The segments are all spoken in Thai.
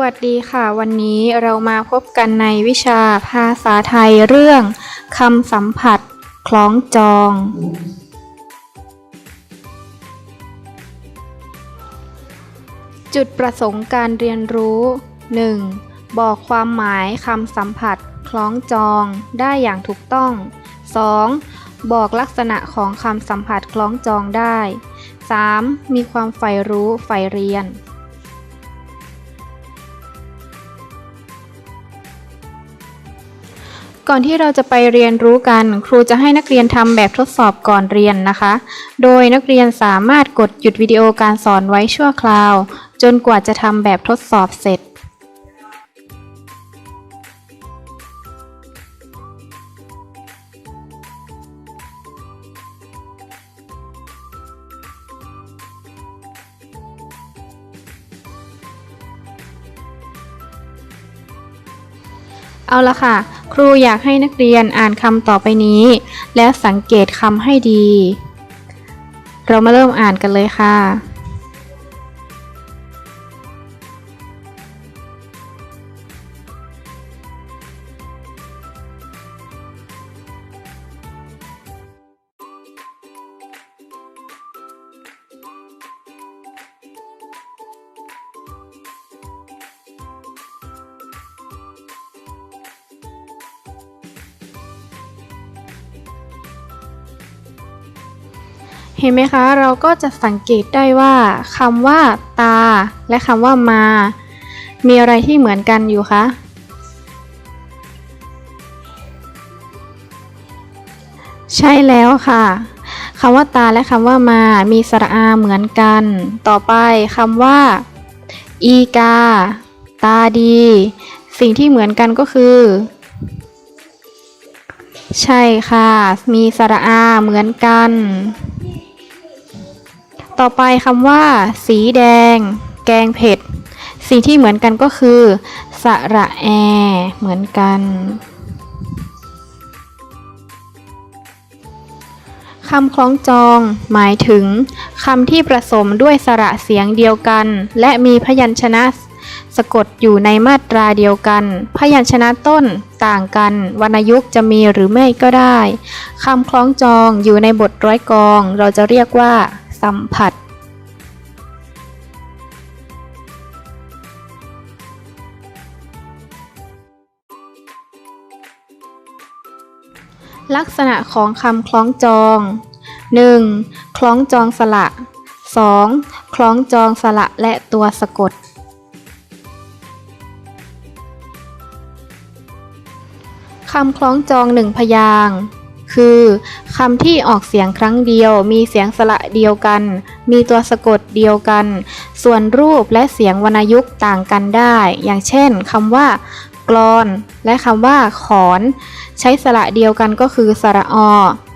วัสดีค่ะ วันนี้เรามาพบกันในวิชาภาษาไทยเรื่องคำสัมผัสคล้องจอง จุดประสงค์การเรียนรู้ 1. บอกความหมายคำสัมผัสคล้องจองได้อย่างถูกต้อง 2. บอกลักษณะของคำสัมผัสคล้องจองได้ 3. มีความใฝ่รู้ใฝ่เรียน ก่อนที่เราจะไปเรียนรู้กัน ครูจะให้นักเรียนทำแบบทดสอบก่อนเรียนนะคะ โดยนักเรียนสามารถกดหยุดวิดีโอการสอนไว้ชั่วคราว จนกว่าจะทำแบบทดสอบเสร็จ เอาละค่ะ ครูอยากให้นักเรียนอ่านคำต่อไปนี้ แล้วสังเกตคำให้ดี เรามาเริ่มอ่านกันเลยค่ะ เห็นไหมคะ เราก็จะสังเกตได้ว่าคำว่าตา และคำว่ามา มีอะไรที่เหมือนกันอยู่คะ ใช่แล้วค่ะคำว่าตาและคำว่ามา มีสระอาเหมือนกัน ต่อไปคำว่า อีกา ตาดี สิ่งที่เหมือนกันก็คือ ใช่ค่ะ มีสระอาเหมือนกัน ต่อไปคำว่า สีแดง แกงเผ็ด สิ่งที่เหมือนกันก็คือ สระแอ เหมือนกันคำคล้องจอง หมายถึงคำที่ผสมด้วยสระเสียงเดียวกัน และมีพยัญชนะสะกดอยู่ในมาตราเดียวกัน พยัญชนะต้นต่างกัน วรรณยุกต์จะมีหรือไม่ก็ได้ คำคล้องจองอยู่ในบทร้อยกอง เราจะเรียกว่า สัมผัสลักษณะของคำคล้องจอง 1. คล้องจองสระ 2. คล้องจองสระและตัวสะกด คำคล้องจองหนึ่งพยาง คือคำที่ออกเสียงครั้งเดียว มีเสียงสระเดียวกัน มีตัวสะกดเดียวกัน ส่วนรูปและเสียงวรรณยุกต์ต่างกันได้ อย่างเช่นคำว่ากรอน และคำว่าขอน ใช้สระเดียวกันก็คือสระอ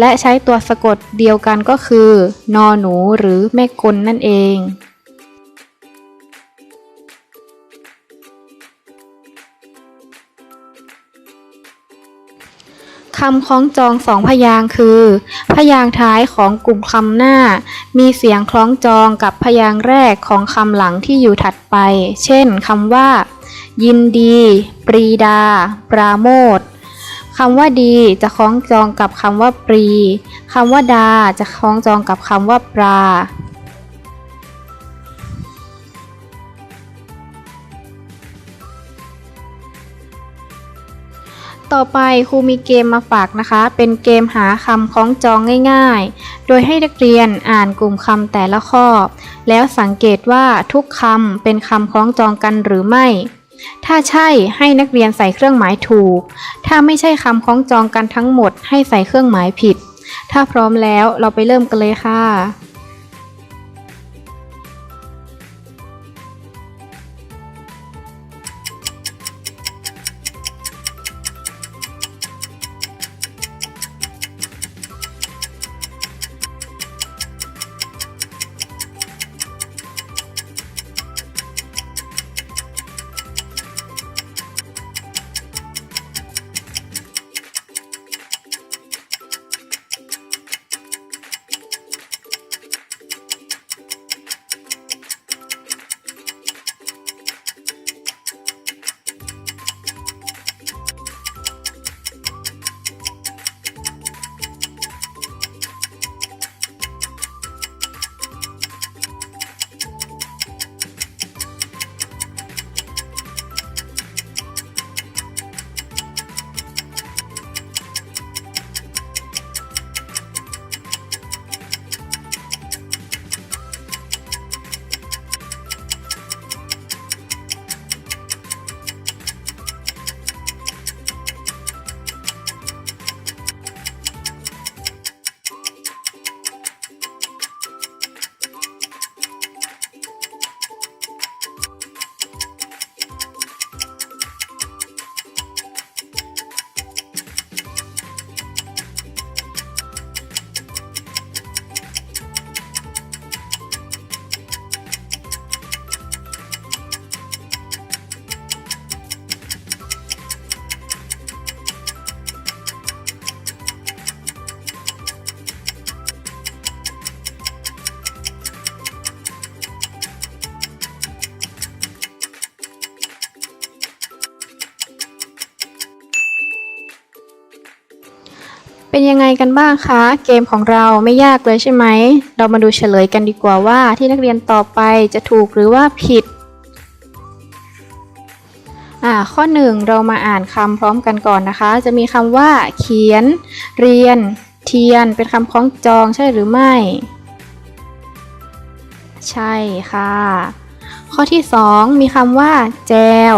และใช้ตัวสะกดเดียวกันก็คือ นอหนูหรือแม่กลนั่นเอง คำคล้องจองสองพยางค์คือ พยางค์ท้ายของกลุ่มคำหน้า มีเสียงคล้องจองกับพยางค์แรกของคำหลังที่อยู่ถัดไป เช่นคำว่า ยินดี ปรีดา ปราโมทคำว่าดีจะคล้องจองกับคำว่าปรีคำว่าดาจะคล้องจองกับคำว่าปรา ต่อไปครูมีเกมมาฝากนะคะ เป็นเกมหาคำคล้องจองง่ายๆ โดยให้นักเรียนอ่านกลุ่มคำแต่ละข้อ แล้วสังเกตว่าทุกคำเป็นคำคล้องจองกันหรือไม่ ถ้าใช่ให้นักเรียนใส่เครื่องหมายถูก ถ้าไม่ใช่คำคล้องจองกันทั้งหมด ให้ใส่เครื่องหมายผิด ถ้าพร้อมแล้วเราไปเริ่มกันเลยค่ะ เป็นยังไงกันบ้างคะ เกมของเราไม่ยากเลยใช่ไหม เรามาดูเฉลยกันดีกว่าว่าที่นักเรียนตอบไปจะถูกหรือว่าผิดอ่าข้อหนึ่งเรามาอ่านคำพร้อมกันก่อนนะคะ จะมีคำว่า เขียน เรียน เทียน เป็นคำคล้องจองใช่หรือไม่ ใช่ค่ะ ข้อที่ 2 มีคำว่า แจว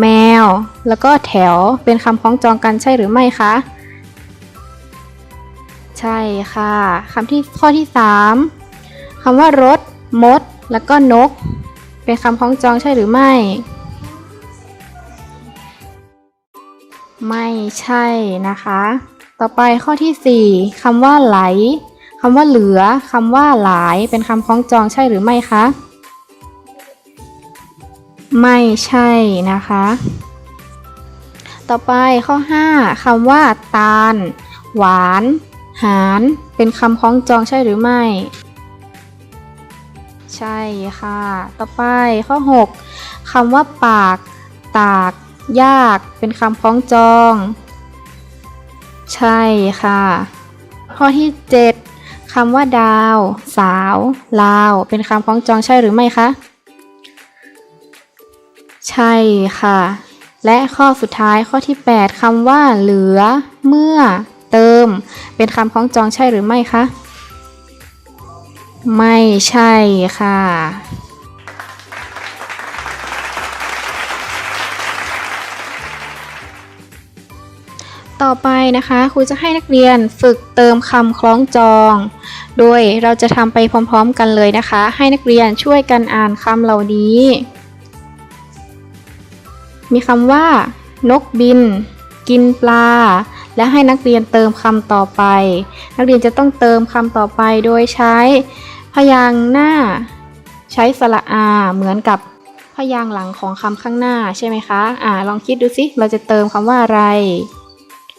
แมว แล้วก็แถว เป็นคำคล้องจองกันใช่หรือไม่คะ ใช่ค่ะคำที่ข้อที่ 3คำว่ารถ มด แล้วก็นก เป็นคำคล้องจองใช่หรือไม่ ไม่ใช่นะคะ ต่อไปข้อที่ 4คำว่าไหลคำว่าเหลือคำว่าหลาย เป็นคำคล้องจองใช่หรือไม่คะไม่ใช่นะคะ ต่อไปข้อ 5คำว่าตาล หวาน หาร เป็นคำคล้องจองใช่หรือไม่ ใช่ค่ะ ต่อไปข้อ 6คำว่าปาก ตาก ยาก เป็นคำคล้องจอง ใช่ค่ะ ข้อที่ 7คำว่าดาว สาว ลาว เป็นคำคล้องจองใช่หรือไม่คะใช่ค่ะ และข้อสุดท้ายข้อที่ 8คำว่าเหลือ เมื่อ เติม เป็นคำคล้องจองใช่หรือไม่คะ ไม่ใช่ค่ะ ต่อไปนะคะครูจะให้นักเรียนฝึกเติมคำคล้องจอง โดยเราจะทำไปพร้อมๆกันเลยนะคะ ให้นักเรียนช่วยกันอ่านคำเหล่านี้ มีคำว่า นกบิน กินปลา และให้นักเรียนเติมคำต่อไป นักเรียนจะต้องเติมคำต่อไปโดยใช้ พยางค์หน้า ใช้สระอา เหมือนกับพยางค์หลังของคำข้างหน้าใช่ไหมคะ อ่า ลองคิดดูสิ เราจะเติมคำว่าอะไร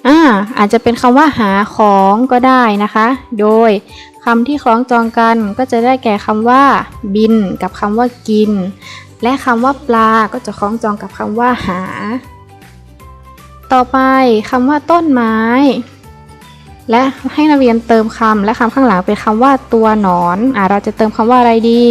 อ่า อาจจะเป็นคำว่าหาของก็ได้นะคะ โดยคำที่คล้องจองกันก็จะได้แก่คำว่า บิน กับคำว่ากิน และคำว่าปลาก็จะคล้องจองกับคำว่าหา ต่อไปคำว่าต้นไม้ และให้นักเรียนเติมคำและคำข้างหลังเป็นคำว่าตัวหนอนอ่าเราจะเติมคำว่าอะไรดี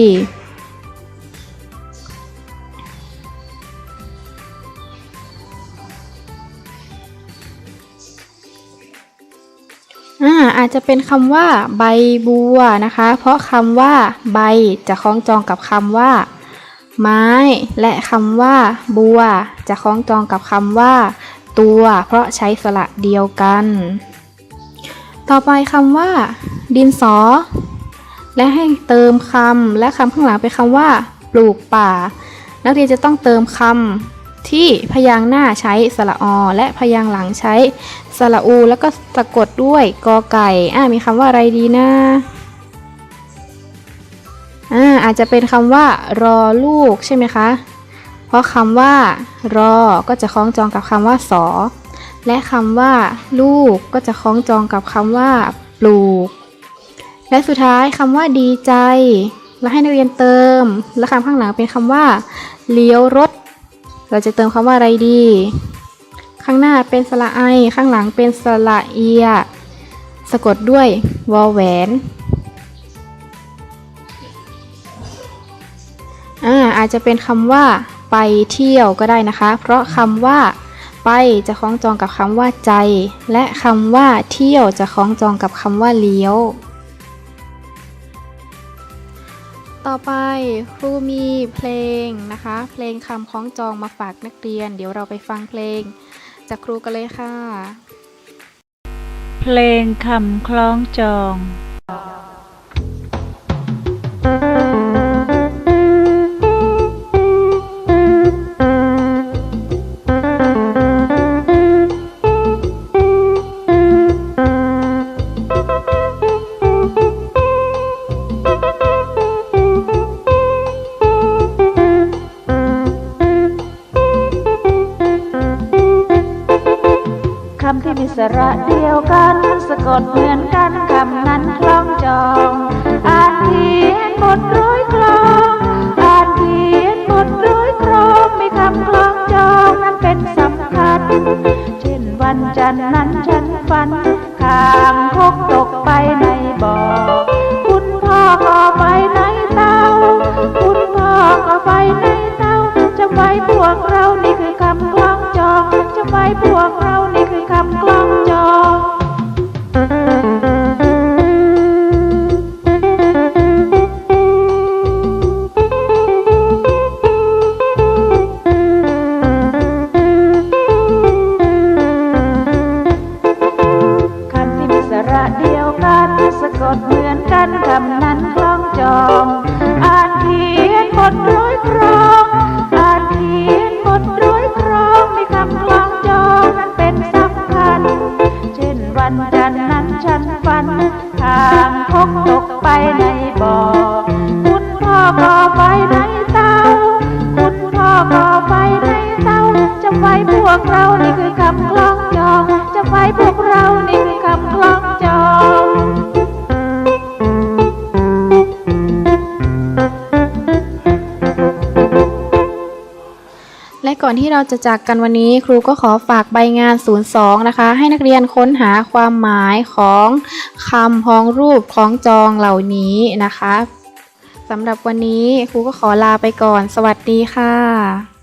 อ่าอาจจะเป็นคำว่าใบบัวนะคะ เพราะคำว่าใบจะคล้องจองกับคำว่า ไม้ และคำว่า บัว จะคล้องจองกับคำว่า ตัว เพราะใช้สระเดียวกัน ต่อไปคำว่า ดินสอ และให้เติมคำและคำข้างหลังเป็นคำว่า ปลูกป่า นักเรียนจะต้องเติมคำที่พยางหน้าใช้สระอและพยางหลังใช้สระอู แล้วก็สะกดด้วยกอไก่อ่ามีคำว่าอะไรดีนะอ่าอาจจะเป็นคำว่ารอลูกใช่ไหมคะ เพราะคำว่า รอ ก็จะคล้องจองกับคำว่าสอ และคำว่า ลูก ก็จะคล้องจองกับคำว่า ปลูก และสุดท้ายคำว่าดีใจ แล้วให้นักเรียนเติม และคำข้างหลังเป็นคำว่า เลี้ยวรถ เราจะเติมคำว่าอะไรดี ข้างหน้าเป็นสระไอ ข้างหลังเป็นสระเอีย สะกดด้วย วอแหวนอ่าอาจจะเป็นคำว่า ไปเที่ยวก็ได้นะคะ เพราะคำว่าไปจะคล้องจองกับคำว่าใจ และคำว่าเที่ยวจะคล้องจองกับคำว่าเลี้ยว ต่อไปครูมีเพลงนะคะ เพลงคำคล้องจองมาฝากนักเรียน เดี๋ยวเราไปฟังเพลง จากครูกันเลยค่ะ เพลงคำคล้องจอง บทร้อยกรองอ่านเขียนบทร้อยกรองไม่คำคล้องจองนั้นเป็นสำคัญ เช่นวันจันทร์นั้นฉันฝันข้างคกตกไปในบ่อ คุณพ่อก็ไปในเตาคุณพ่อก็ไปในเตาจะไว้พวกเรานี่คือคำคล้องจองจะไว้พวกเรานี่คือคำคล้อง ก่อนที่เราจะจากกันวันนี้ ครูก็ขอฝากใบงาน 02 นะคะ ให้นักเรียนค้นหาความหมายของคำพ้องรูปคล้องจองเหล่านี้นะคะสำหรับวันนี้ครูก็ขอลาไปก่อน สวัสดีค่ะ